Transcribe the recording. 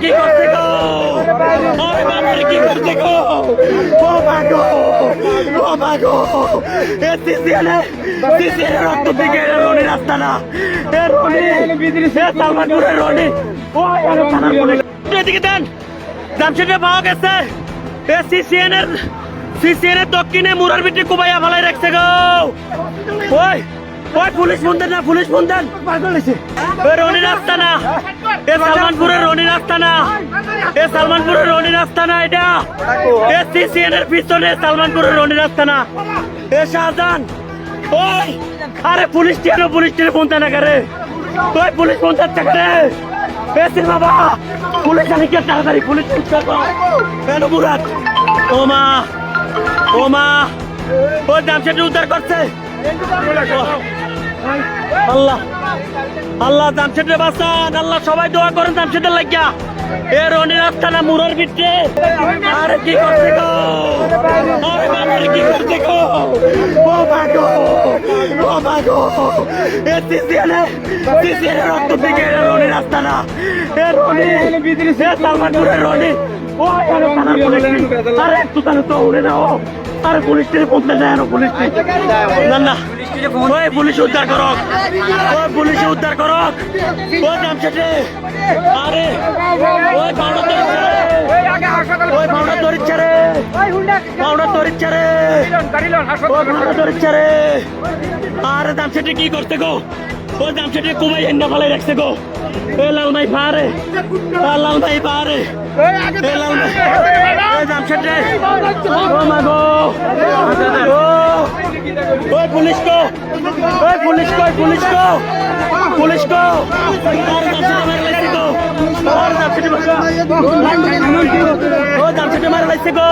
কি করছে গো? বাবারে কি করছে গো? ও মা গো ও মা গো। এ রক্ত দিকে রনি রাস্তা না। এ রনি এ সালমানপুরে রনি। ও আরে থানার পুলিশ। এদিকে দেন জামশেদে পাওয়া গেছে। এ দক্ষিণে মুরার বিটি কুবাইয়া ফালাই রাখছে গো। ওই ওই পুলিশ ফোন দেন না পুলিশ ফোন দেন রনি রাস্তা না। এ রনি রাস্তা না এ সালমানপুরের রনি রাস্তা না এটা। এ সিসিএন এর পিছনে সালমানপুরের রনি রাস্তা না এ শাহজাহান। ওই, আরে পুলিশ কেন পুলিশ টেনে ফোন না করে? ওই, পুলিশ ফোন দিচ্ছে করে? এসে বাবা, পুলিশ আনি কে তাড়াতাড়ি পুলিশ উদ্ধার করো কেন মুরাদ ও মা ও মা ও জামশেদ উদ্ধার করছে। আল্লাহ। আল্লাহ জামশেদের বাঁচান, আল্লাহ সবাই দোয়া করেন জামশেদের লাগিয়া। এ রনি রাস্তা মুরার ভিতরে আরে কি করছে গো? কি করছে গো? এ সিসিএলে সিসিএলে রক্ত দিকে রনি রাস্তা না রনি। ও আরে থানার পুলিশ আরে তো উড়ে না ও আরে পুলিশ টেনে পৌঁছতে যায় না পুলিশ না না। ওই পুলিশ উদ্ধার করক। ওই পুলিশ উদ্ধার করক। ও জামশেদে আরে। ওই পাউডা ধরিচ্ছে রে ওই পাউডা ধরিচ্ছে রে পাউডা ধরিচ্ছে রে ওই ধরিচ্ছে রে আরে জামশেদে কি করতে গো? ও জামশেদে কুমাই এন্না ফলাই গো। এ লালমাই পারে লালমাই পারে এ লালমাই এ জামশেদে ও মা গো। ও ওই পুলিশ কো ওই পুলিশ কো পুলিশ কো পুলিশ কো। আর জামশেদে মার লাইছে গো